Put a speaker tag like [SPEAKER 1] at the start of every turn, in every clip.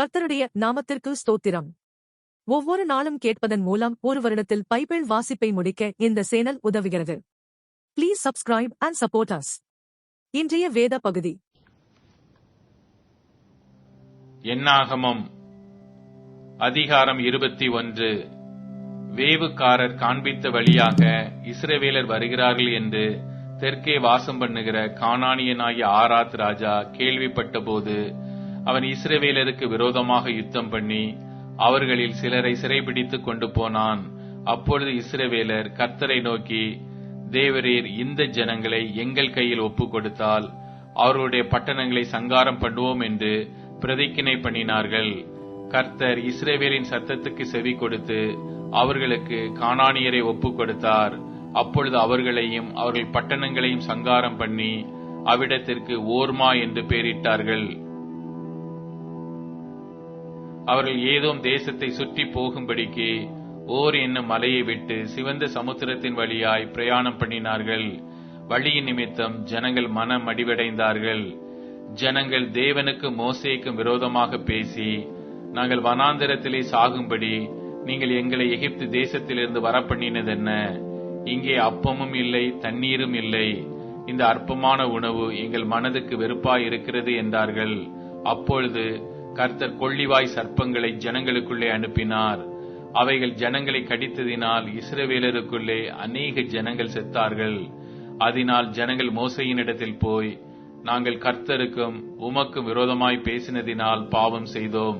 [SPEAKER 1] கர்த்தருடைய நாமத்திற்கு ஸ்தோத்திரம். ஒவ்வொரு நாளும் கேட்பதன் மூலம் ஒரு வருடத்தில் பைபிள் வாசிப்பை முடிக்க இந்த சேனல் உதவுகிறது. Please subscribe and support us இன்றைய வேத பகுதி.
[SPEAKER 2] என்னாகமம் அதிகாரம் இருபத்தி ஒன்று. வேவுக்காரர் காண்பித்த வழியாக இஸ்ரவேலர் வருகிறார்கள் என்று தெற்கே வாசம் பண்ணுகிற கானானியனாகிய ஆராத் ராஜா கேள்விப்பட்டபோது போது அவன் இஸ்ரவேலருக்கு விரோதமாக யுத்தம் பண்ணி அவர்களில் சிலரை சிறைபிடித்துக் கொண்டு போனான். அப்பொழுது இஸ்ரேவேலர் கர்த்தரை நோக்கி தேவரீர் இந்த ஜனங்களை எங்கள் கையில் ஒப்புக் கொடுத்தால் அவர்களுடைய பட்டணங்களை சங்காரம் பண்ணுவோம் என்று பிரதிக்கினை பண்ணினார்கள். கர்த்தர் இஸ்ரேவேலின் சத்தத்துக்கு செவி கொடுத்து அவர்களுக்கு காணானியரை ஒப்புக் கொடுத்தார் அப்பொழுது அவர்களையும் அவர்கள் பட்டணங்களையும் சங்காரம் பண்ணி அவ்விடத்திற்கு ஓர்மா என்று பெயரிட்டார்கள் அவர்கள் ஏதோம் தேசத்தை சுற்றி போகும்படிக்கு ஓர் என்னும் மலையை விட்டு சிவந்த சமுத்திரத்தின் வழியாய் பிரயாணம் பண்ணினார்கள். வழியின் நிமித்தம் ஜனங்கள் மனம் அடிவடைந்தார்கள். ஜனங்கள் தேவனுக்கு மோசேக்கும் விரோதமாக பேசி நாங்கள் வனாந்திரத்திலே சாகும்படி நீங்கள் எங்களை எகிப்து தேசத்திலிருந்து வரப்பண்ணினதென்ன? இங்கே அப்பமும் இல்லை தண்ணீரும் இல்லை. இந்த அற்பமான உணவு எங்கள் மனதுக்கு வெறுப்பாய் இருக்கிறது என்றார்கள். அப்பொழுது கர்த்தர் கொள்ளிவாய் சர்ப்பங்களை ஜனங்களுக்குள்ளே அனுப்பினார். அவைகள் ஜனங்களை கடித்ததினால் இஸ்ரவேலருக்குள்ளே அநேக ஜனங்கள் செத்தார்கள். அதனால் ஜனங்கள் மோசையினிடத்தில் போய் நாங்கள் கர்த்தருக்கும் உமக்கும் விரோதமாய் பேசினதினால் பாவம் செய்தோம்.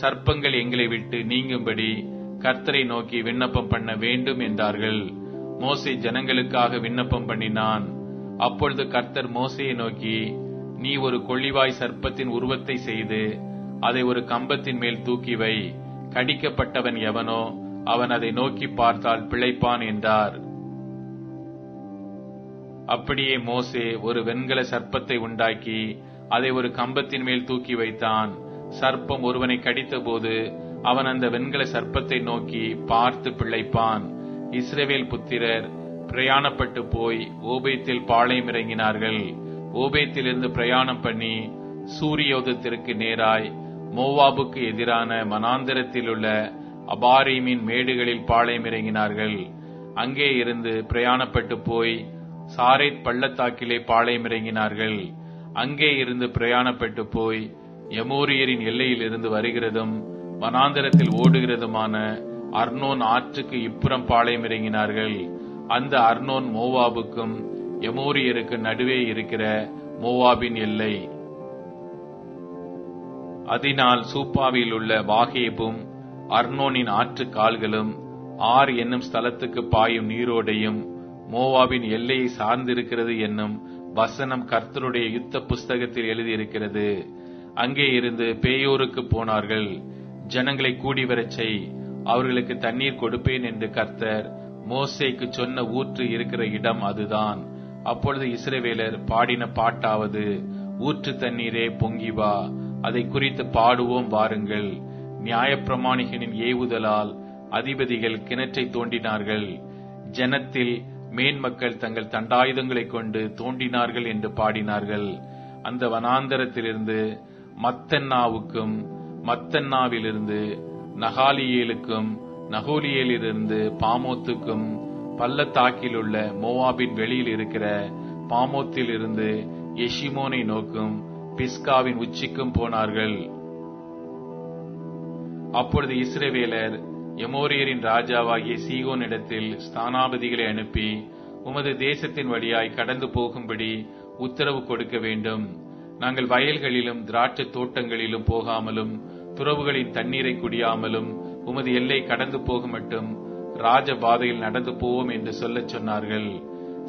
[SPEAKER 2] சர்ப்பங்கள் எங்களை விட்டு நீங்கும்படி கர்த்தரை நோக்கி விண்ணப்பம் பண்ண வேண்டும் என்றார்கள். மோசை ஜனங்களுக்காக விண்ணப்பம் பண்ணினான். அப்பொழுது கர்த்தர் மோசையை நோக்கி நீ ஒரு கொள்ளிவாய் சர்ப்பத்தின் உருவத்தை செய்து அதை ஒரு கம்பத்தின் மேல் தூக்கி வை. கடிக்கப்பட்டவன் எவனோ அவன் அதை நோக்கி பார்த்தால் பிழைப்பான் என்றார். அப்படியே மோசே ஒரு வெண்கல சர்ப்பத்தை உண்டாக்கி அதை ஒரு கம்பத்தின் மேல் தூக்கி வைத்தான். சர்ப்பம் ஒருவனை கடித்தபோது அவன் அந்த வெண்கல சர்ப்பத்தை நோக்கி பார்த்து பிழைப்பான். இஸ்ரேவேல் புத்திரர் பிரயாணப்பட்டு போய் ஓபேத்தில் பாளையம் இறங்கினார்கள். ஓபேத்திலிருந்து பிரயாணம் பண்ணி சூரியோதத்திற்கு நேராய் மோவாபுக்கு எதிரான மனாந்திரத்தில் உள்ள அபாரீமின் மேடுகளில் பாளையம் இறங்கினார்கள். அங்கே இருந்து பிரயாணப்பட்டு போய் சாரேத் பள்ளத்தாக்கிலே பாளையம் இறங்கினார்கள். அங்கே இருந்து பிரயாணப்பட்டு போய் எமோரியரின் எல்லையில் இருந்து வருகிறதும் மனாந்திரத்தில் ஓடுகிறதுமான அர்னோன் ஆற்றுக்கு இப்புறம் பாளையம் இறங்கினார்கள். அந்த அர்னோன் மோவாபுக்கும் எமோரியருக்கு நடுவே இருக்கிற மோவாபின் எல்லை. அதனால் சூப்பாவில் உள்ள வாகேபும் அர்னோனின் ஆற்று கால்களும் ஆர் என்னும் ஸ்தலத்துக்கு பாயும் நீரோடையும் மோவாவின் எல்லையை சார்ந்திருக்கிறது என்னும் வசனம் கர்த்தருடைய யுத்த புஸ்தகத்தில் எழுதியிருக்கிறது. அங்கே இருந்து பேயோருக்கு போனார்கள். ஜனங்களை கூடி வரச் செய். அவர்களுக்கு தண்ணீர் கொடுப்பேன் என்று கர்த்தர் மோசைக்கு சொன்ன ஊற்று இருக்கிற இடம் அதுதான். அப்பொழுது இஸ்ரவேலர் பாடின பாட்டாவது ஊற்று தண்ணீரே பொங்கி வா. அதை குறித்து பாடுவோம் வாருங்கள். நியாயப்பிரமாணிகனின் ஏவுதலால் அதிபதிகள் கிணற்றை தோண்டினார்கள். ஜனத்தில் மேன்மக்கள் தங்கள் தண்டாயுதங்களை கொண்டு தோண்டினார்கள் என்று பாடினார்கள். அந்த வனாந்தரத்திலிருந்து மத்தன்னாவுக்கும் மத்தன்னாவிலிருந்து நகாலியேலுக்கும் நகோலியேலிருந்து பாமோத்துக்கும் பள்ளத்தாக்கில் உள்ள மோவாபின் வெளியில் இருக்கிற பாமோத்தில் இருந்து எஷிமோனை நோக்கும் பிஸ்காவின் உச்சிக்கும் போனார்கள். அப்பொழுது இஸ்ரேவேலர் எமோரியரின் ராஜாவாகிய சீகோனிடத்தில் ஸ்தானாபதிகளை அனுப்பி உமது தேசத்தின் வழியாய் கடந்து போகும்படி உத்தரவு கொடுக்க வேண்டும். நாங்கள் வயல்களிலும் திராட்சை தோட்டங்களிலும் போகாமலும் துறவுகளின் தண்ணீரை குடியாமலும் உமது எல்லை கடந்து போக மட்டும் ராஜபாதையில் நடந்து போவோம் என்று சொல்லச் சொன்னார்கள்.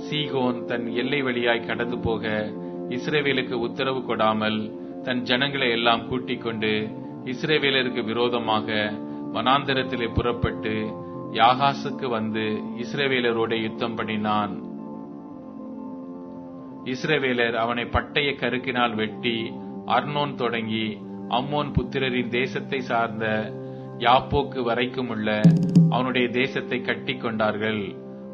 [SPEAKER 2] சீகோன் தன் எல்லை வழியாய் கடந்து போக இஸ்ரேவேலுக்கு உத்தரவு கொடாமல் தன் ஜனங்களை எல்லாம் கூட்டிக் கொண்டு இஸ்ரேவேலருக்கு விரோதமாக வனாந்தரத்திலே புறப்பட்டு யாகாசுக்கு வந்து இஸ்ரேவேலரோட யுத்தம் பண்ணினான். இஸ்ரேவேலர் அவனை பட்டய கருக்கினால் வெட்டி அர்னோன் தொடங்கி அம்மோன் புத்திரரின் தேசத்தை சார்ந்த யாப்போக்கு வரைக்கும் உள்ள அவனுடைய தேசத்தை கட்டி கொண்டார்கள்.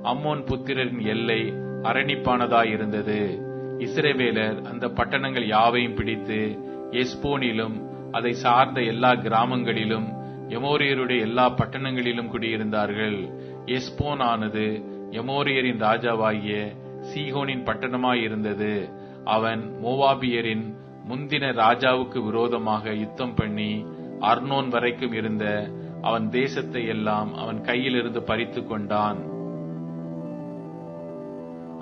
[SPEAKER 2] அம்மோன் புத்திரரின் எல்லை அரணிப்பானதாயிருந்தது. இஸ்ரேவேலர் அந்த பட்டணங்கள் யாவையும் பிடித்து எஸ்போனிலும் அதை சார்ந்த எல்லா கிராமங்களிலும் எமோரியருடைய எல்லா பட்டணங்களிலும் குடியிருந்தார்கள். எஸ்போன் ஆனது எமோரியரின் ராஜாவாகிய சீகோனின் பட்டணமாயிருந்தது. அவன் மோவாபியரின் முந்தின ராஜாவுக்கு விரோதமாக யுத்தம் பண்ணி அர்னோன் வரைக்கும் இருந்த அவன் தேசத்தை எல்லாம் அவன் கையிலிருந்து பறித்து கொண்டான்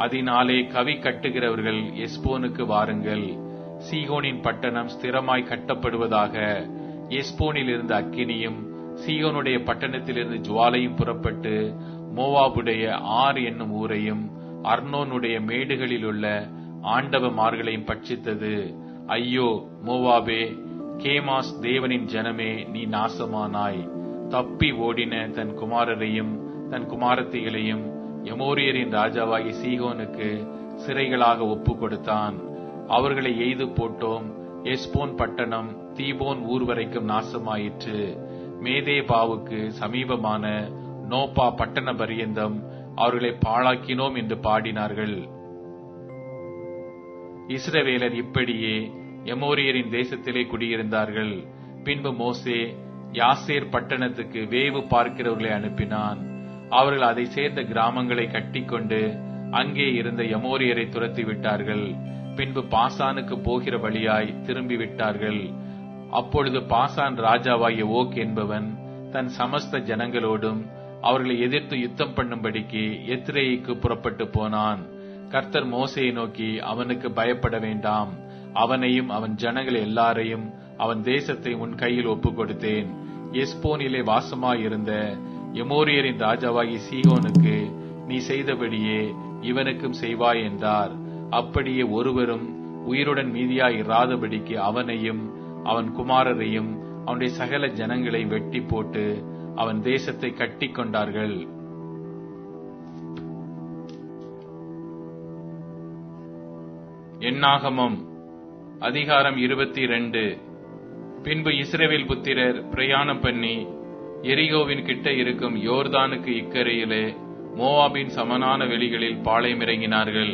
[SPEAKER 2] அதனாலே கவி கட்டுகிறவர்கள் எஸ்போனுக்கு வாருங்கள். சீகோனின் பட்டணம் ஸ்திரமாய் கட்டப்படுவதாக எஸ்போனில் இருந்த அக்கினியும் சீகோனுடைய பட்டணத்திலிருந்து ஜுவாலையும் புறப்பட்டு மோவாபுடைய ஆர் என்னும் ஊரையும் அர்னோனுடைய மேடுகளில் உள்ள ஆண்டவமார்களையும் பட்சித்தது. ஐயோ மோவாபே கேமாஸ் தேவனின் ஜனமே நீ நாசமானாய். தப்பி ஓடின தன் குமாரரையும் தன் குமாரத்திகளையும் எமோரியரின் ராஜாவாகி சீகோனுக்கு சிறைகளாக ஒப்பு கொடுத்தான் அவர்களை எய்து போட்டோம். எஸ்போன் பட்டணம் தீபோன் ஊர் வரைக்கும் நாசமாயிற்று. மேதேபாவுக்கு சமீபமான நோபா பட்டண பரியந்தம் அவர்களை பாழாக்கினோம் என்று பாடினார்கள். இஸ்ரவேலர் இப்படியே எமோரியரின் தேசத்திலே குடியிருந்தார்கள். பின்பு மோசே யாசேர் பட்டணத்துக்கு வேவு பார்க்கிறவர்களை அனுப்பினான். அவர்கள் அதை சேர்ந்த கிராமங்களை கட்டிக்கொண்டு அங்கே இருந்த எமோரியரை துரத்தி விட்டார்கள் பின்பு பாசானுக்கு போகிற வழியாய் திரும்பி விட்டார்கள் அப்பொழுது பாசான் ராஜாவாகிய ஓக் என்பவன் தன் சமஸ்த ஜனங்களோடும் அவர்களை எதிர்த்து யுத்தம் பண்ணும்படிக்கு எத்ரேயிக்கு புறப்பட்டு போனான். கர்த்தர் மோசையை நோக்கி அவனுக்கு பயப்பட வேண்டாம். அவனையும் அவன் ஜனங்கள் எல்லாரையும் அவன் தேசத்தை உன் கையில் ஒப்புக் கொடுத்தேன் எஸ்போனிலே வாசமாயிருந்த எமோரியரின் ராஜாவாகி சீகோனுக்கு நீ செய்தபடியே இவனுக்கும் செய்வாய் என்றார். அப்படியே ஒருவரும் உயிருடன் மீதியாய் இராதபடிக்கு அவனையும் அவன் குமாரரையும் அவனுடைய சகல ஜனங்களை வெட்டி போட்டு அவன் தேசத்தை கட்டி கொண்டார்கள். எண்ணாகமம் அதிகாரம் இருபத்தி இரண்டு. பின்பு இஸ்ரேவேல் புத்திரர் பிரயாணம் பண்ணி எரிகோவின் கிட்ட இருக்கும் யோர்தானுக்கு இக்கரையிலே மோவாபின் சமனான வெளிகளில் பாளையமிறங்கினார்கள்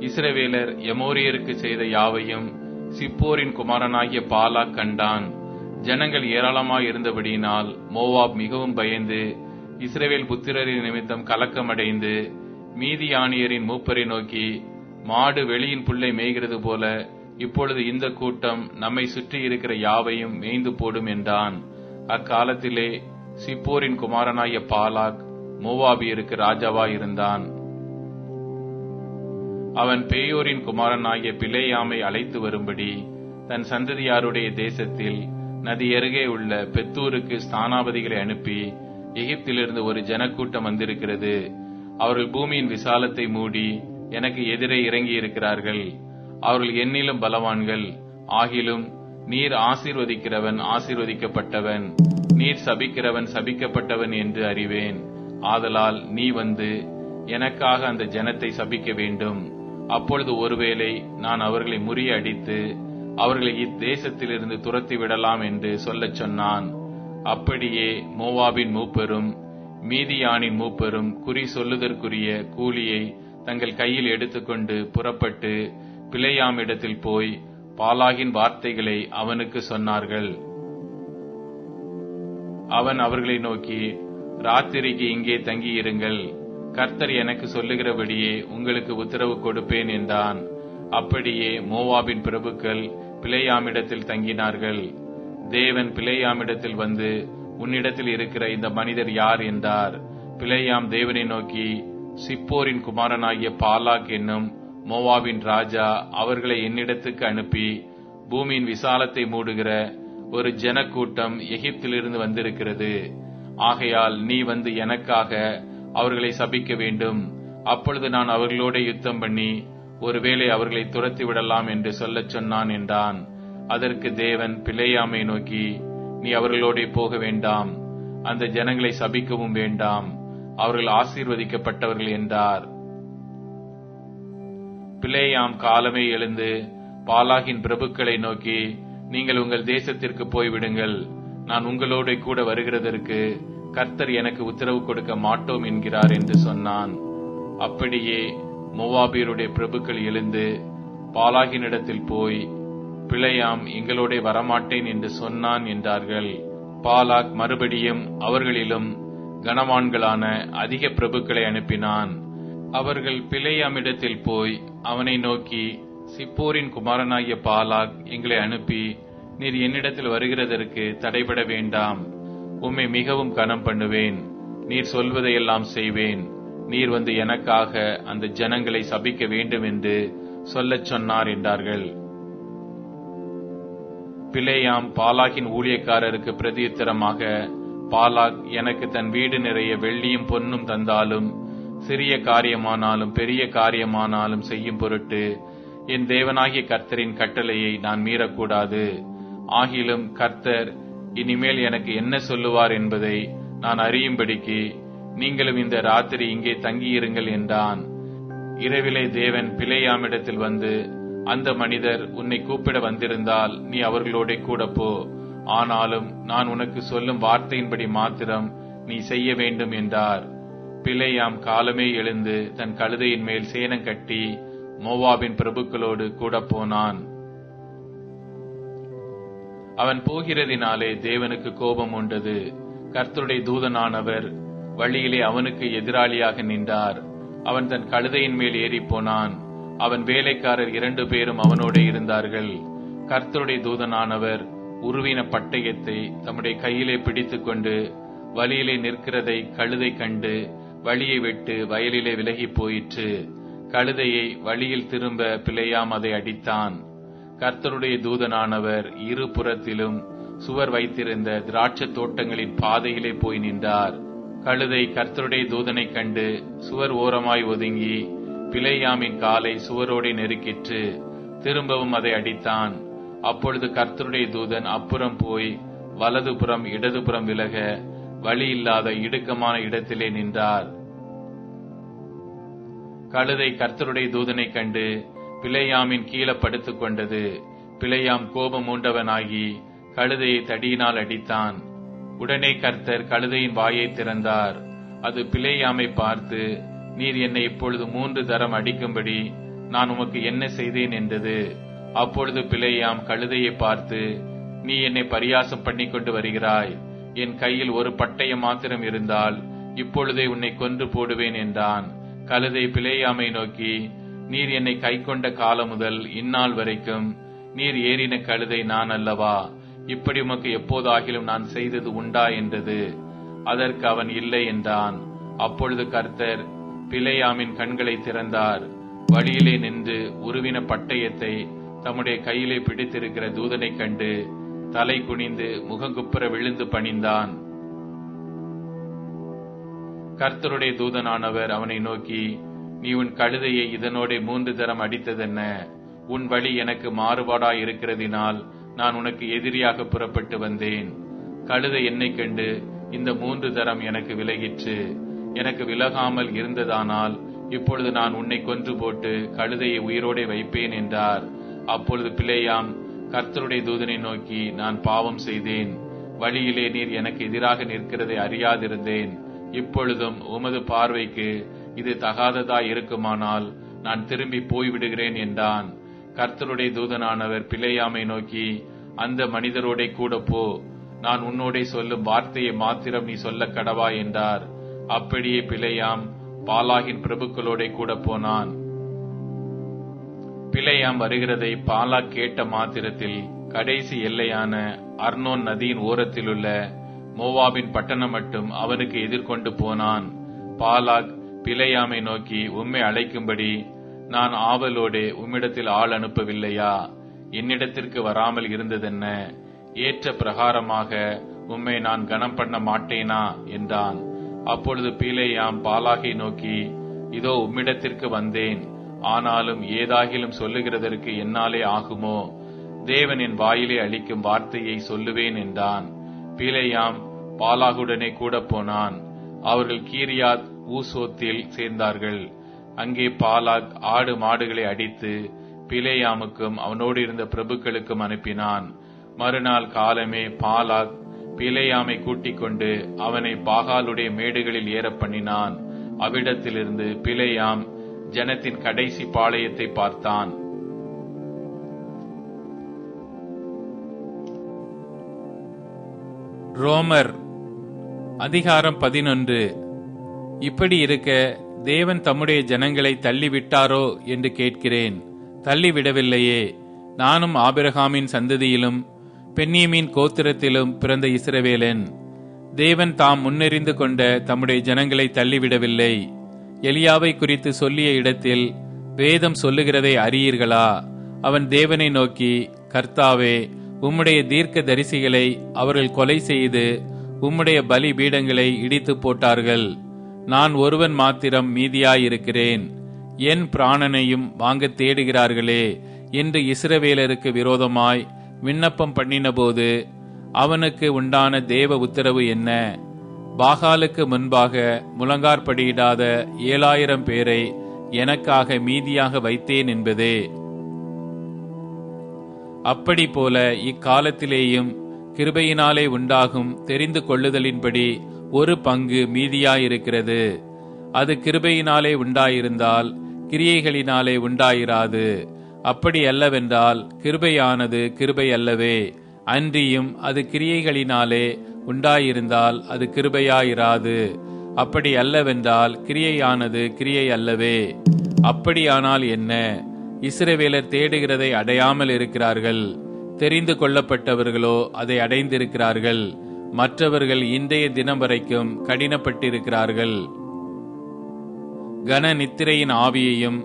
[SPEAKER 2] இஸ்ரவேலர் எமோரியருக்கு செய்த யாவையும் சிப்போரின் குமாரனாகிய பாலா கண்டான். ஜனங்கள் ஏராளமாய் இருந்தபடியினால் மோவாப் மிகவும் பயந்து இஸ்ரேவேல் புத்திரரின் நிமித்தம் கலக்கமடைந்து மீதியானியரின் மூப்பரை நோக்கி மாடு வெளியின் புல்லை மேய்கிறது போல இப்பொழுது இந்த கூட்டம் நம்மை சுற்றி இருக்கிற யாவையும் மேய்ந்து போடும் என்றான். அக்காலத்திலே சிப்போரின் குமாரனாகிய பாலாக் மோவாபியருக்கு ராஜாவாயிருந்தான். அவன் பேயோரின் குமாரனாகிய பிளேயாமை அழைத்து வரும்படி தன் சந்ததியாருடைய தேசத்தில் நதி அருகே உள்ள பெத்தூருக்கு ஸ்தானாபதிகளை அனுப்பி எகிப்திலிருந்து ஒரு ஜனக்கூட்டம் வந்திருக்கிறது. அவர்கள் பூமியின் விசாலத்தை மூடி எனக்கு எதிரே இறங்கி இருக்கிறார்கள் அவர்கள் என்னிலும் பலவான்கள் ஆகிலும் நீர் ஆசீர்வதிக்கிறவன் ஆசீர்வதிக்கப்பட்டவன். நீர் சபிக்கிறவன் சபிக்கப்பட்டவன் என்று அறிவேன். ஆதலால் நீ வந்து எனக்காக அந்த ஜனத்தை சபிக்க வேண்டும். அப்பொழுது ஒருவேளை நான் அவர்களை முறியடித்து அவர்களை இத்தேசத்திலிருந்து துரத்தி விடலாம் என்று சொல்லச் சொன்னான். அப்படியே மோவாபின் மூப்பரும் மீதியானின் மூப்பரும் குறி சொல்லுதற்குரிய கூலியை தங்கள் கையில் எடுத்துக்கொண்டு புறப்பட்டு பிழையாமிடத்தில் போய் பாலாகின் வார்த்தைகளை அவனுக்கு சொன்னார்கள். அவன் அவர்களை நோக்கி ராத்திரிக்கு இங்கே தங்கியிருங்கள். கர்த்தர் எனக்கு சொல்லுகிறபடியே உங்களுக்கு உத்தரவு கொடுப்பேன் என்றான். அப்படியே மோவாபின் பிரபுக்கள் பிழையாமிடத்தில் தங்கினார்கள். தேவன் பிழையாமிடத்தில் வந்து உன்னிடத்தில் இருக்கிற இந்த மனிதர் யார்? என்றார். பிழையாம் தேவனை நோக்கி சிப்போரின் குமாரனாகிய பாலாக் என்னும் மோவாவின் ராஜா அவர்களை என்னிடத்துக்கு அனுப்பி பூமியின் விசாலத்தை மூடுகிற ஒரு ஜனக்கூட்டம் எகிப்திலிருந்து வந்திருக்கிறது. ஆகையால் நீ வந்து எனக்காக அவர்களை சபிக்க வேண்டும். அப்பொழுது நான் அவர்களோட யுத்தம் பண்ணி ஒருவேளை அவர்களை துரத்தி விடலாம் என்று சொல்லச் சொன்னான் என்றான். அதற்கு தேவன் பிழையாமை நோக்கி நீ அவர்களோட போக வேண்டாம். அந்த ஜனங்களை சபிக்கவும் வேண்டாம். அவர்கள் ஆசீர்வதிக்கப்பட்டவர்கள் என்றார். பிளேயாம் காலமே எழுந்து பாலாகின் பிரபுக்களை நோக்கி நீங்கள் உங்கள் தேசத்திற்கு போய்விடுங்கள். நான் உங்களோட கூட வருகிறதற்கு கர்த்தர் எனக்கு உத்தரவு கொடுக்க மாட்டோம் என்கிறார் என்று சொன்னான். அப்படியே மோவாபியருடைய பிரபுக்கள் எழுந்து பாலாகினிடத்தில் போய் பிழையாம் எங்களோட வரமாட்டேன் என்று சொன்னான் என்றார்கள். பாலாக் மறுபடியும் அவர்களிலும் கனவான்களான அதிக பிரபுக்களை அனுப்பினான். அவர்கள் பிழையாமிடத்தில் போய் அவனை நோக்கி சிப்போரின் குமாரனாகிய பாலாக் எங்களை அனுப்பி நீர் என்னிடத்தில் வருகிறதற்கு தடைபட வேண்டாம். உம்மை மிகவும் கனம் பண்ணுவேன். நீர் சொல்வதையெல்லாம் செய்வேன். நீர் வந்து எனக்காக அந்த ஜனங்களை சபிக்க வேண்டும் என்று சொல்லச் சொன்னார் என்றார்கள். பிளேயாம் பாலாகின் ஊழியக்காரருக்கு பிரதியுத்தரமாக பாலாக் எனக்கு தன் வீடு நிறைய வெள்ளியும் பொன்னும் தந்தாலும் சிறிய காரியமானாலும் பெரிய காரியமானாலும் செய்யும் பொருட்டு என் தேவனாகிய கர்த்தரின் கட்டளையை நான் மீறக்கூடாது. ஆகிலும் கர்த்தர் இனிமேல் எனக்கு என்ன சொல்லுவார் என்பதை நான் அறியும்படிக்கு நீங்களும் இந்த ராத்திரி இங்கே தங்கியிருங்கள் என்றான். இரவிலே தேவன் பிழையாமிடத்தில் வந்து அந்த மனிதர் உன்னை கூப்பிட வந்திருந்தால் நீ அவர்களோட கூட போ ஆனாலும் நான் உனக்கு சொல்லும் வார்த்தையின்படி மாத்திரம் நீ செய்ய வேண்டும் என்றார். பிழையாம் காலமே எழுந்து தன் கழுதையின் மேல் சேனம் கட்டி மோவாபின் பிரபுக்களோடு கூட போனான். அவன் போகிறதினாலே தேவனுக்கு கோபம் உண்டது. கர்த்தருடைய தூதனானவர் வழியிலே அவனுக்கு எதிராளியாக நின்றார். அவன் தன் கழுதையின் மேல் ஏறி போனான். அவன் வேலைக்காரர் இரண்டு பேரும் அவனோடு இருந்தார்கள். கர்த்தருடைய தூதனானவர் உருவின பட்டயத்தை தம்முடைய கையிலே பிடித்துக்கொண்டு வழியிலே நிற்கிறதை கழுதை கண்டு வழியை விட்டு வயலிலே விலகி போயிற்று. கழுதையை வழியில் திரும்ப பிழையாம் அதை அடித்தான். கர்த்தருடைய தூதனானவர் இரு புறத்திலும் சுவர் வைத்திருந்த திராட்சை தோட்டங்களின் பாதையிலே போய் நின்றார். கழுதை கர்த்தருடைய தூதனை கண்டு சுவர் ஓரமாய் ஒதுங்கி பிழையாமின் காலை சுவரோடு நெருக்கிற்று திரும்பவும் அதை அடித்தான். அப்பொழுது கர்த்தருடைய தூதன் அப்புறம் போய் வலதுபுறம் இடதுபுறம் விலக வழி இல்லாத இடுக்கமான இடத்திலே நின்றார். கழுதை கர்த்தருடைய தூதனை கண்டு பிழையாமின் கீழே படுத்துக் கொண்டது. பிழையாம் கோபம் மூண்டவனாகி கழுதையை தடியினால் அடித்தான். உடனே கர்த்தர் கழுதையின் வாயை திறந்தார். அது பிழையாமை பார்த்து நீர் என்னை இப்பொழுது மூன்று தரம் அடிக்கும்படி நான் உமக்கு என்ன செய்தேன்? என்றது. அப்பொழுது பிழையாம் கழுதையை பார்த்து நீ என்னை பரியாசம் பண்ணி கொண்டு வருகிறாய். என் கையில் ஒரு பட்டயம் மாத்திரம் இருந்தால் இப்பொழுதே உன்னை கொன்று போடுவேன் என்றான். கழுதை பிழையாமை நோக்கி நீர் என்னை கை கொண்ட காலம் முதல் இந்நாள் வரைக்கும் நீர் ஏறின கழுதை நான் அல்லவா? இப்படி உமக்கு எப்போதாகிலும் நான் செய்தது உண்டா? என்றது. அதற்கு அவன் இல்லை என்றான். அப்பொழுது கர்த்தர் பிழையாமின் கண்களை திறந்தார். வழியிலே நின்று உருவின பட்டயத்தை தம்முடைய கையிலே பிடித்திருக்கிற தூதனை கண்டு தலை குனிந்து முகங்குப்புற விழுந்து பணிந்தான். கர்த்தருடைய தூதனானவர் அவனை நோக்கி நீ உன் கழுதையை இதனோட மூன்று தரம் அடித்ததென்ன உன் வழி எனக்கு மாறுபாடாய் இருக்கிறதினால் நான் உனக்கு எதிரியாக புறப்பட்டு வந்தேன். கழுதை என்னை கண்டு இந்த மூன்று தரம் எனக்கு விலகிற்று. எனக்கு விலகாமல் இருந்ததானால் இப்பொழுது நான் உன்னை கொன்று போட்டு கழுதையை உயிரோடே வைப்பேன் என்றார். அப்பொழுது பிள்ளையாம் கர்த்தருடைய தூதனை நோக்கி நான் பாவம் செய்தேன். வழியிலே நீர் எனக்கு எதிராக நிற்கிறதை அறியாதிருந்தேன். இப்பொழுதும் உமது பார்வைக்கு இது தகாததா இருக்குமானால் நான் திரும்பி போய்விடுகிறேன் என்றான். கர்த்தருடைய தூதனானவர் பிழையாமை நோக்கி அந்த மனிதரோட கூட போ. நான் உன்னோடே சொல்லும் வார்த்தையை மாத்திரம் நீ சொல்ல கடவா என்றார். அப்படியே பிழையாம் பாலாகின் பிரபுக்களோட கூட போனான். பிழையாம் வருகிறதை பாலா கேட்ட மாத்திரத்தில் கடைசி எல்லையான அர்னோன் நதியின் ஓரத்திலுள்ள மோவாபின் பட்டணம் மட்டும் அவனுக்கு எதிர்கொண்டு போனான். பாலாக் பிழையாமை நோக்கி உம்மை அழைக்கும்படி நான் ஆவலோடே உம்மிடத்தில் ஆள் அனுப்பவில்லையா? என்னிடத்திற்கு வராமல் இருந்ததென்ன? ஏற்ற பிரகாரமாக உம்மை நான் கனம் பண்ண மாட்டேனா? என்றான். அப்பொழுது பீலேயாம் பாலாகை நோக்கி இதோ உம்மிடத்திற்கு வந்தேன். ஆனாலும் ஏதாகிலும் சொல்லுகிறதற்கு என்னாலே ஆகுமோ? தேவன் என் வாயிலே அளிக்கும் வார்த்தையை சொல்லுவேன் என்றான். பீலேயாம் பாலாகுடனே கூட போனான். அவர்கள் கீரியாத் ஊசோத்தில் சேர்ந்தார்கள். அங்கே பாலாக் ஆடு மாடுகளை அடித்து பிலேயாமுக்கும் அவனோடு இருந்த பிரபுக்களுக்கும் அனுப்பினான். மறுநாள் காலமே பாலாக் பிலேயாமை கூட்டிக் கொண்டு அவனை பாகாலுடைய மேடுகளில் ஏற பண்ணினான். அவ்விடத்திலிருந்து பிலேயாம் ஜனத்தின் கடைசி பாளையத்தை பார்த்தான். ரோமர் அதிகாரம் பதினொன்று. இப்படி இருக்க தேவன் தம்முடைய ஜனங்களை தள்ளிவிட்டாரோ என்று கேட்கிறேன். தள்ளிவிடவில்லையே. நானும் ஆபிரகாமின் சந்ததியிலும் பெண்ணியமின் கோத்திரத்திலும் பிறந்த இஸ்ரவேலன். தேவன் தாம் முன்னெறிந்து கொண்ட தம்முடைய ஜனங்களை தள்ளிவிடவில்லை. எலியாவை குறித்து சொல்லிய இடத்தில் வேதம் சொல்லுகிறதை அறியீர்களா? அவன் தேவனை நோக்கி கர்த்தாவே உம்முடைய தீர்க்க தரிசிகளை அவர்கள் கொலை செய்து உம்முடைய பலி பீடங்களை இடித்து போட்டார்கள். நான் ஒருவன் மாத்திரம் மீதியாயிருக்கிறேன். என் பிராணனையும் வாங்க தேடுகிறார்களே என்று இஸ்ரவேலருக்கு விரோதமாய் விண்ணப்பம் பண்ணினபோது அவனுக்கு உண்டான தேவ உத்தரவு என்ன? பாகாலுக்கு முன்பாக முழங்கார்படியிடாத ஏழாயிரம் பேரை எனக்காக மீதியாக வைத்தேன் என்பதே. அப்படி போல இக்காலத்திலேயும் கிருபையினாலே உண்டாகும் தெரிந்து கொள்ளுதலின்படி ஒரு பங்கு மீதியாயிருக்கிறது. அது கிருபையினாலே உண்டாயிருந்தால் கிரியைகளினாலே உண்டாயிராது. அப்படி அல்லவென்றால் கிருபையானது கிருபை அல்லவே அன்றியும் அது கிரியைகளினாலே உண்டாயிருந்தால் அது கிருபையாயிராது. அப்படி அல்லவென்றால் கிரியையானது கிரியை அல்லவே அப்படியானால் என்ன? இஸ்ரவேலர் தேடுகிறதை அடையாமல் இருக்கிறார்கள். தெரிந்து கொள்ளப்பட்டவர்களோ அதை அடைந்திருக்கிறார்கள். மற்றவர்கள் இன்றைய தினம் வரைக்கும் கடினப்பட்டிருக்கிறார்கள். கன நித்திரையின் ஆவியையும்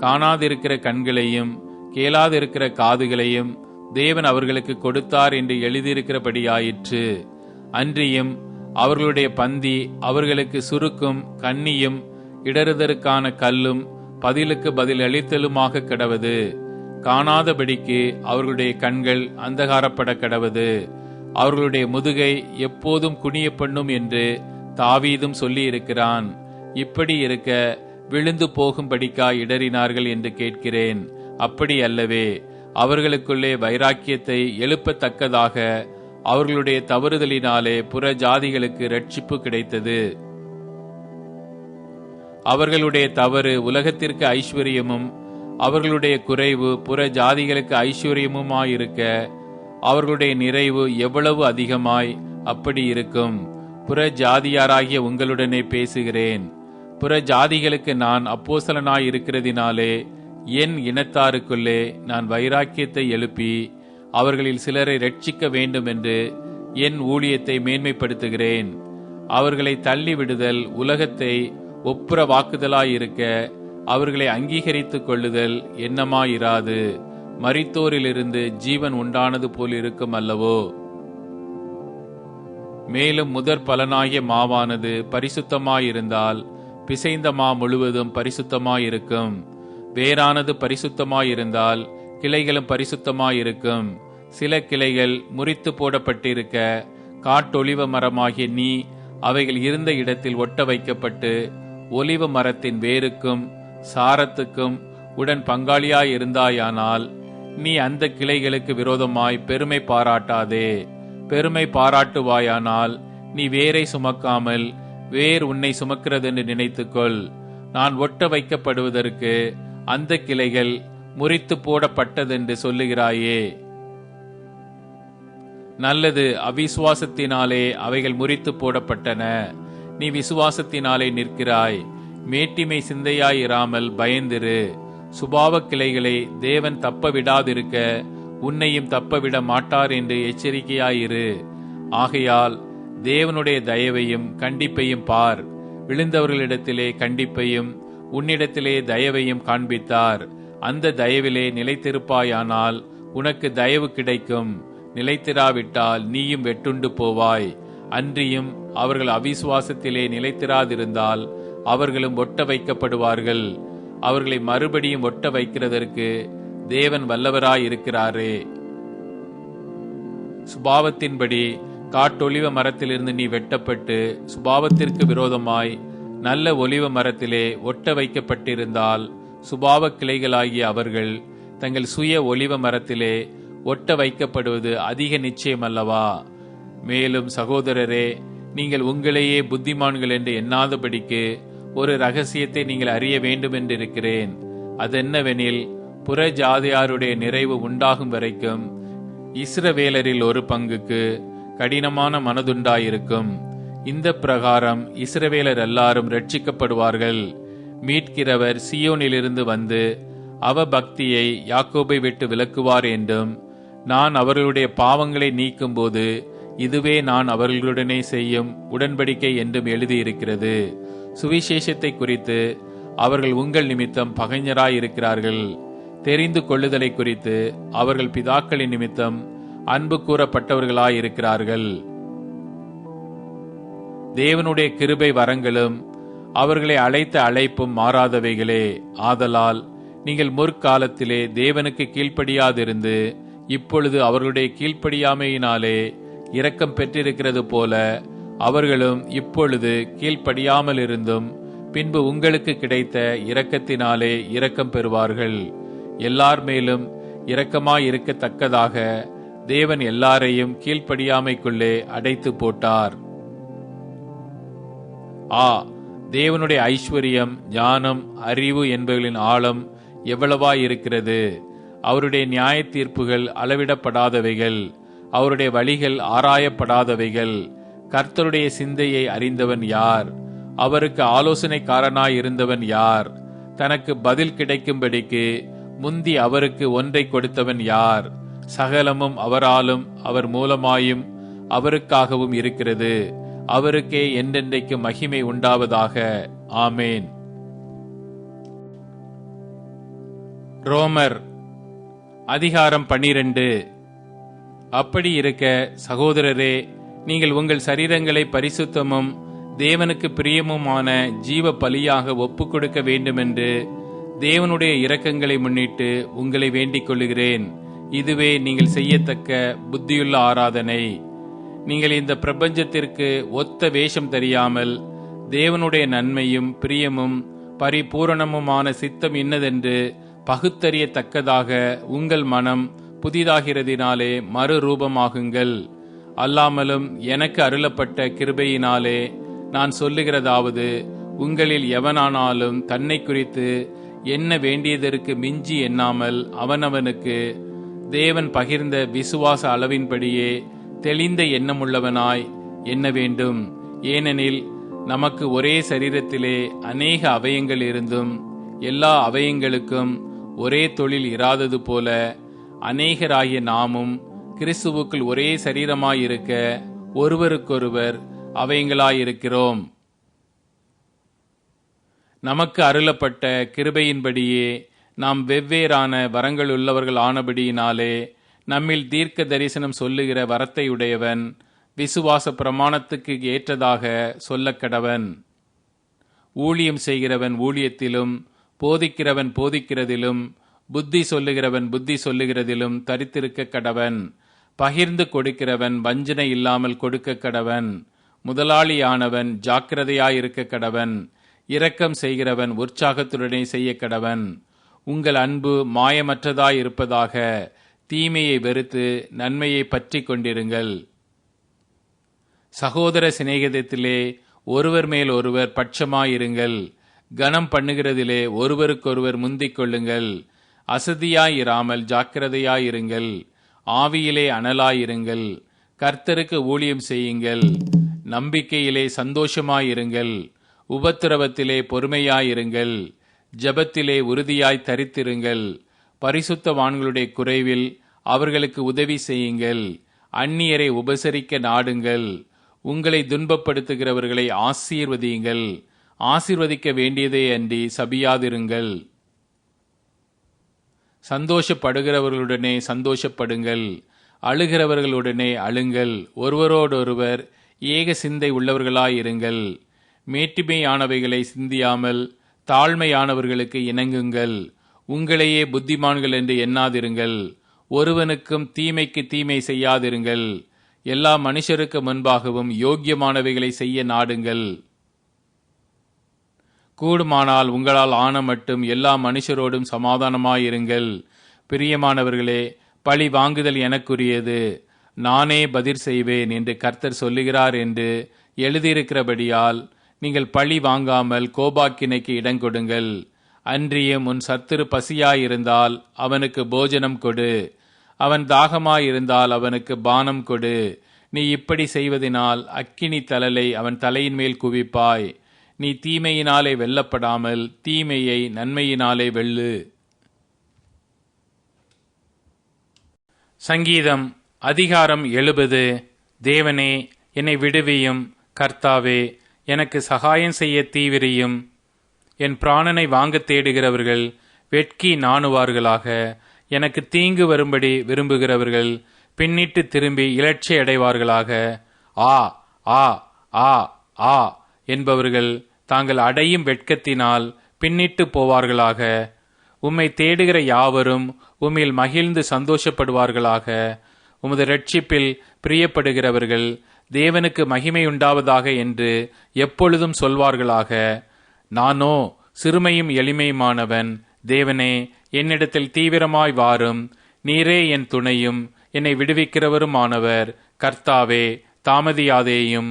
[SPEAKER 2] காணாதிருக்கிற கண்களையும் கேளாதிருக்கிற காதுகளையும் தேவன் அவர்களுக்கு கொடுத்தார் என்று எழுதியிருக்கிறபடியாயிற்று. அன்றியும் அவர்களுடைய பந்தி அவர்களுக்கு சுருக்கும் கண்ணியும் இடறுதற்கான கல்லும் பதிலுக்கு பதில் அளித்தலுமாக கிடவது. காணாதபடிக்கு அவர்களுடைய கண்கள் அந்தகாரப்பட கிடவது. அவர்களுடைய முதுகை எப்போதும் குனிய பண்ணும் என்று தாவீதும் சொல்லியிருக்கிறான். இப்படி இருக்க விழுந்து போகும்படிக்கா இடறினார்கள் என்று கேட்கிறேன். அப்படி அல்லவே அவர்களுக்குள்ளே வைராக்கியத்தை எழுப்பத்தக்கதாக அவர்களுடைய தவறுதலினாலே புற ஜாதிகளுக்கு ரட்சிப்பு கிடைத்தது. அவர்களுடைய தவறு உலகத்திற்கு ஐஸ்வர்யமும் அவர்களுடைய குறைவு புற ஜாதிகளுக்கு ஐஸ்வர்யமுமாயிருக்க அவர்களுடைய நிறைவு எவ்வளவு அதிகமாய் அப்படி இருக்கும். புற ஜாதியாராகிய உங்களுடனே பேசுகிறேன். புற ஜாதிகளுக்கு நான் அப்போசலனாய் இருக்கிறதினாலே என் இனத்தாருக்குள்ளே நான் வைராக்கியத்தை எழுப்பி அவர்களில் சிலரை ரட்சிக்க வேண்டும் என்று என் ஊழியத்தை மேன்மைப்படுத்துகிறேன். அவர்களை தள்ளிவிடுதல் உலகத்தை ஒப்புற வாக்குதலாயிருக்க அவர்களை அங்கீகரித்துக் கொள்ளுதல் என்னமாயிராது. மரித்தோரிலிருந்து ஜீவன் உண்டானது போல் இருக்கும் அல்லவோ? மேலும் முதற் பலனாகிய மாவானது பரிசுத்தமாயிருந்தால் பிசைந்த மா முழுவதும் பரிசுத்தமாயிருக்கும். வேறானது பரிசுத்தமாயிருந்தால் கிளைகளும் பரிசுத்தமாயிருக்கும். சில கிளைகள் முறித்து போடப்பட்டிருக்க காட்டொளிவ மரமாகிய நீ அவைகள் இருந்த இடத்தில் ஒட்ட வைக்கப்பட்டு ஒலிவ மரத்தின் வேருக்கும் சாரத்துக்கும் உடன் பங்காளியாயிருந்தாயானால் நீ அந்த கிளைகளுக்கு விரோதமாய் பெருமை பாராட்டாதே. பெருமை பாராட்டுவாயானால் நீ வேரை சுமக்காமல் வேர் உன்னை சுமக்கிறதென்று நினைத்துக்கொள். நான் ஒட்ட வைக்கப்படுவதற்கு அந்த கிளைகள் முறித்து போடப்பட்டதென்று சொல்லுகிறாயே. நல்லது அவிசுவாசத்தினாலே அவைகள் முறித்து போடப்பட்டன. நீ விசுவாசத்தினாலே நிற்கிறாய். மேட்டிமை சிந்தையாயிராமல் பயந்திரு. சுபாவ கிளைகளை தேவன் தப்ப விடாதிருக்க உன்னையும் தப்ப விட மாட்டார் என்று எச்சரிக்கையாயிரு. ஆகையால் தேவனுடைய தயவையும் கண்டிப்பையும் பார். விழுந்தவர்களிடத்திலே கண்டிப்பையும் உன்னிடத்திலே தயவையும் காண்பித்தார். அந்த தயவிலே நிலைத்திருப்பாயானால் உனக்கு தயவு கிடைக்கும். நிலைத்திராவிட்டால் நீயும் வெட்டுண்டு போவாய். அன்றியும் அவர்கள் அவிசுவாசத்திலே நிலைத்திராதிருந்தால் அவர்களும் ஒட்ட வைக்கப்படுவார்கள். அவர்களை மறுபடியும் ஒட்ட வைக்கிறதற்கு தேவன் வல்லவராய் இருக்கிறாரே சுபாவத்தின்படி காட்டொலிவ மரத்திலிருந்து நீ வெட்டப்பட்டு சுபாவத்திற்கு விரோதமாய் நல்ல ஒலிவ மரத்திலே ஒட்ட வைக்கப்பட்டிருந்தால் சுபாவ கிளைகளாகிய அவர்கள் தங்கள் சுய ஒலிவ மரத்திலே ஒட்ட வைக்கப்படுவது அதிக நிச்சயம் அல்லவா? மேலும் சகோதரரே நீங்கள் உங்களையே புத்திமான்கள் என்று எண்ணாதபடிக்கு ஒரு ரகசியத்தை நீங்கள் அறிய வேண்டும் என்றிருக்கிறேன் அதென்னவெனில் புற ஜாதியாருடைய நிறைவு உண்டாகும் வரைக்கும் இஸ்ரவேலரில் ஒரு பங்குக்கு கடினமான மனதுண்டாயிருக்கும். இந்த பிரகாரம் இஸ்ரவேலர் எல்லாரும் ரட்சிக்கப்படுவார்கள் மீட்கிறவர் சியோனிலிருந்து வந்து அவ பக்தியை யாக்கோபை விட்டு விலக்குவார் என்றும் நான் அவர்களுடைய பாவங்களை நீக்கும்போது இதுவே நான் அவர்களுடனே செய்யும் உடன்படிக்கை என்றும் எழுதியிருக்கிறது. சுவிசேஷத்தை குறித்து அவர்கள் உங்கள் நிமித்தம் பகைஞராய் இருக்கிறார்கள் தெரிந்து கொள்ளுதலை குறித்து அவர்கள் பிதாக்களின் நிமித்தம் அன்பு கூறப்பட்டவர்களாய் இருக்கிறார்கள் தேவனுடைய கிருபை வரங்களும் அவர்களை அழைத்த அழைப்பும் மாறாதவைகளே. ஆதலால் நீங்கள் முற்காலத்திலே தேவனுக்கு கீழ்ப்படியாதிருந்து இப்பொழுது அவர்களுடைய கீழ்ப்படியாமையினாலே இரக்கம் பெற்றிருக்கிறது போல அவர்களும் இப்பொழுது கீழ்ப்படியாமல் இருந்தும் பின்பு உங்களுக்கு கிடைத்த இரக்கத்தினாலே இரக்கம் பெறுவார்கள். எல்லார் மேலும் இரக்கமாயிருக்கத்தக்கதாக தேவன் எல்லாரையும் கீழ்ப்படியாமைக்குள்ளே அடைத்து போட்டார். ஆ தேவனுடைய ஐஸ்வர்யம் ஞானம் அறிவு என்பவர்களின் ஆழம் எவ்வளவாயிருக்கிறது. அவருடைய நியாய தீர்ப்புகள் அளவிடப்படாதவைகள் அவருடைய வழிகள் ஆராயப்படாதவைகள். கர்த்தருடைய சிந்தையை அறிந்தவன் யார்? அவருக்கு ஆலோசனைக்காரனாய் இருந்தவன் யார்? தனக்கு பதில் கிடைக்கும்படிக்கு முந்தி அவருக்கு ஒன்றை கொடுத்தவன் யார்? சகலமும் அவராலும் அவர் மூலமாயும் அவருக்காகவும் இருக்கிறது. அவருக்கே என்றென்றைக்கு மகிமை உண்டாவதாக. ஆமேன். ரோமர் அதிகாரம் பன்னிரண்டு. அப்படி இருக்க சகோதரரே நீங்கள் உங்கள் சரீரங்களை பரிசுத்தமும் தேவனுக்கு பிரியமுமான ஜீவ பலியாக ஒப்பு கொடுக்க வேண்டுமென்று தேவனுடைய இரக்கங்களை முன்னிட்டு உங்களை வேண்டிக் கொள்ளுகிறேன். இதுவே நீங்கள் செய்யத்தக்க புத்தியுள்ள ஆராதனை. நீங்கள் இந்த பிரபஞ்சத்திற்கு ஒத்த வேஷம் தெரியாமல் தேவனுடைய நன்மையும் பிரியமும் பரிபூரணமுமான சித்தம் இன்னதென்று பகுத்தறியத்தக்கதாக உங்கள் மனம் புதிதாகிறதினாலே மறுரூபமாகுங்கள். அல்லாமலும் எனக்கு அருளப்பட்ட கிருபையினாலே நான் சொல்லுகிறதாவது உங்களில் எவனானாலும் தன்னை குறித்து என்ன வேண்டியதற்கு மிஞ்சி எண்ணாமல் அவனவனுக்கு தேவன் பகிர்ந்த விசுவாச அளவின்படியே தெளிந்த எண்ணமுள்ளவனாய் எண்ண வேண்டும்? ஏனெனில் நமக்கு ஒரே சரீரத்திலே அநேக அவயங்கள் இருந்தும் எல்லா அவயங்களுக்கும் ஒரே தொழில் இராதது போல அநேகராகிய நாமும் கிறிஸ்துவுக்குள் ஒரே சரீரமாயிருக்க ஒருவருக்கொருவர் அவயங்களாயிருக்கிறோம் நமக்கு அருளப்பட்ட கிருபையின்படியே நாம் வெவ்வேறான வரங்கள் உள்ளவர்கள் ஆனபடியினாலே நம்மில் தீர்க்க தரிசனம் சொல்லுகிற வரத்தை உடையவன் விசுவாச பிரமாணத்துக்கு ஏற்றதாக சொல்லக்கடவன். ஊழியம் செய்கிறவன் ஊழியத்திலும் போதிக்கிறவன் போதிக்கிறதிலும் புத்தி சொல்லுகிறவன் புத்தி சொல்லுகிறதிலும் தரித்திருக்க கடவன் பகிர்ந்து கொடுக்கிறவன் வஞ்சனை இல்லாமல் கொடுக்க கடவன். முதலாளியானவன் ஜாக்கிரதையாயிருக்க கடவன். இரக்கம் செய்கிறவன் உற்சாகத்துடனே செய்ய கடவன். உங்கள் அன்பு மாயமற்றதாயிருப்பதாக தீமையை வெறுத்து நன்மையை பற்றி கொண்டிருங்கள். சகோதர சிநேகிதத்திலே ஒருவர் மேல் ஒருவர் பட்சமாயிருங்கள். கனம் பண்ணுகிறதிலே ஒருவருக்கொருவர் முந்திக் கொள்ளுங்கள். அசதியாயிராமல் ஜாக்கிரதையாயிருங்கள். ஆவியிலே அனலாயிருங்கள். கர்த்தருக்கு ஊழியம் செய்யுங்கள். நம்பிக்கையிலே சந்தோஷமாயிருங்கள். உபத்திரவத்திலே பொறுமையாயிருங்கள். ஜபத்திலே உறுதியாய் தரித்திருங்கள். பரிசுத்தவான்களுடைய குறைவில் அவர்களுக்கு உதவி செய்யுங்கள். அந்நியரை உபசரிக்க நாடுங்கள். உங்களை துன்பப்படுத்துகிறவர்களை ஆசீர்வதியுங்கள். ஆசீர்வதிக்க வேண்டியதே அன்றி சபியாதிருங்கள். சந்தோஷப்படுகிறவர்களுடனே சந்தோஷப்படுங்கள் அழுகிறவர்களுடனே அழுங்கள் ஒருவரோடொருவர் ஏக சிந்தை உள்ளவர்களாயிருங்கள். மேட்டிமையானவைகளை சிந்தியாமல் தாழ்மையானவர்களுக்கு இணங்குங்கள். உங்களையே புத்திமான்கள் என்று எண்ணாதிருங்கள். ஒருவனுக்கும் தீமைக்கு தீமை செய்யாதிருங்கள். எல்லா மனுஷருக்கு முன்பாகவும் யோக்கியமானவைகளை செய்ய நாடுங்கள். கூடுமானால் உங்களால் ஆன மட்டும் எல்லா மனுஷரோடும் சமாதானமாயிருங்கள் பிரியமானவர்களே பழி வாங்குதல் எனக்குரியது. நானே பதில் செய்வேன் என்று கர்த்தர் சொல்லுகிறார் என்று எழுதியிருக்கிறபடியால் நீங்கள் பழி வாங்காமல் கோபாக்கினைக்கு இடங்கொடுங்கள் அன்றியும் உன் சத்துரு பசியாயிருந்தால் அவனுக்கு போஜனம் கொடு. அவன் தாகமாயிருந்தால் அவனுக்கு பானம் கொடு. நீ இப்படி செய்வதினால் அக்கினி தலலை அவன் தலையின் மேல் குவிப்பாய். நீ தீமையினாலே வெல்லப்படாமல் தீமையை நன்மையினாலே வெல்லு. சங்கீதம் அதிகாரம் எழுபது. தேவனே என்னை விடுவியும் கர்த்தாவே எனக்கு சகாயம் செய்ய தீவிரியும். என் பிராணனை வாங்கத் தேடுகிறவர்கள் வெட்கி நாணுவார்களாக. எனக்கு தீங்கு வரும்படி விரும்புகிறவர்கள் பின்னிட்டு திரும்பி இலட்சி அடைவார்களாக. ஆ ஆ ஆ ஆ என்பவர்கள் தாங்கள் அடையும் வெட்கத்தினால் பின்னிட்டு போவார்களாக. உம்மை தேடுகிற யாவரும் உம்மில் மகிழ்ந்து சந்தோஷப்படுவார்களாக. உமது ரட்சிப்பில் பிரியப்படுகிறவர்கள் தேவனுக்கு மகிமையுண்டாவதாக என்று எப்பொழுதும் சொல்வார்களாக. நானோ சிறுமையும் எளிமையுமானவன் தேவனே என்னிடத்தில் தீவிரமாய் வாரும். நீரே என் துணையும் என்னை விடுவிக்கிறவருமானவர். கர்த்தாவே தாமதியாதேயும்.